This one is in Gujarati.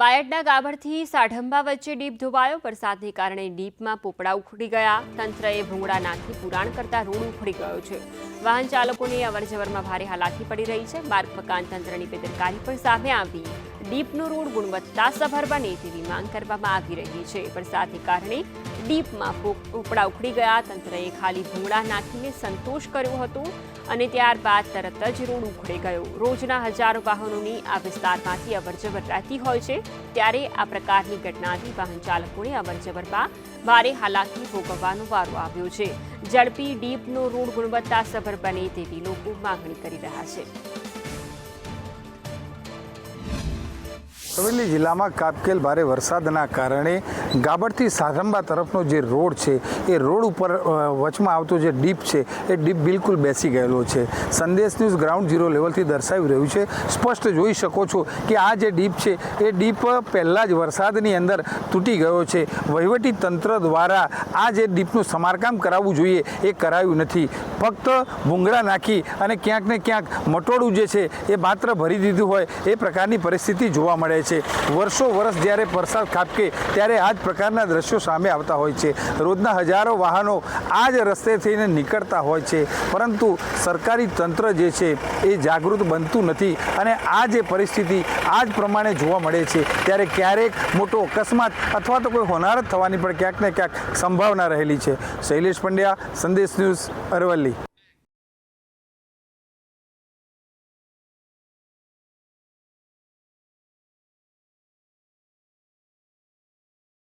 બાયડના ગાભરથી સાઢંબા વચ્ચે ડીપ ધોવાયો. વરસાદને કારણે ડીપમાં પોપડા ઉખડી ગયા. તંત્રએ ભૂંગળા નાખી પુરાણ કરતા રોડ ઉખડી ગયો છે. વાહન ચાલકોને અવરજવરમાં ભારે હાલાકી પડી રહી છે. માર્ગ મકાન તંત્રની બેદરકારી પણ સામે આવી. ડીપનો રોડ ગુણવત્તાસભર બને તેવી માંગ કરવામાં આવી રહી છે. વરસાદને કારણે ડીપમાં ઉપડા ઉખડી ગયા. તંત્રએ ખાલી ભૂંગળા નાખીને સંતોષ કર્યો હતો અને ત્યારબાદ તરત જ રોડ ઉખડી ગયો. રોજના હજારો વાહનોની આ વિસ્તારમાંથી અવરજવર રહેતી હોય છે. ત્યારે આ પ્રકારની ઘટનાથી વાહન ચાલકોને અવરજવરમાં ભારે હાલાકી ભોગવવાનો વારો આવ્યો છે. ઝડપી ડીપનો રોડ ગુણવત્તાસભર બને તેવી લોકો માંગણી કરી રહ્યા છે. અરવલ્લી જિલ્લામાં કાપકેલ ભારે વરસાદના કારણે ગાબડથી સાધંબા તરફનો જે રોડ છે, એ રોડ ઉપર વચમાં આવતો જે ડીપ છે, એ ડીપ બિલકુલ બેસી ગયેલો છે. સંદેશ ન્યૂઝ ગ્રાઉન્ડ ઝીરો લેવલથી દર્શાવી રહ્યું છે. સ્પષ્ટ જોઈ શકો છો કે આ જે ડીપ છે, એ ડીપ પહેલાં જ વરસાદની અંદર તૂટી ગયો છે. વહીવટી તંત્ર દ્વારા આ જે ડીપનું સમારકામ કરાવવું જોઈએ, એ કરાયું નથી. ફક્ત ભૂંગળા નાખી અને ક્યાંક ને ક્યાંક મટોળું જે છે, એ માત્ર ભરી દીધું હોય, એ પ્રકારની પરિસ્થિતિ જોવા મળે છે. વર્ષો વર્ષ જ્યારે વરસાદ ખાબકે, ત્યારે આ જ પ્રકારના દ્રશ્યો સામે આવતા હોય છે. રોજના હજારો વાહનો આ જ રસ્તે થઈને નીકળતા હોય છે. પરંતુ સરકારી તંત્ર જે છે, એ જાગૃત બનતું નથી અને આ જે પરિસ્થિતિ આ જ પ્રમાણે જોવા મળે છે. ત્યારે ક્યારેક મોટો અકસ્માત અથવા તો કોઈ હોનારત થવાની પણ ક્યાંક ને ક્યાંક સંભાવના રહેલી છે. શૈલેષ પંડ્યા, સંદેશ ન્યૂઝ અરવલ્લી.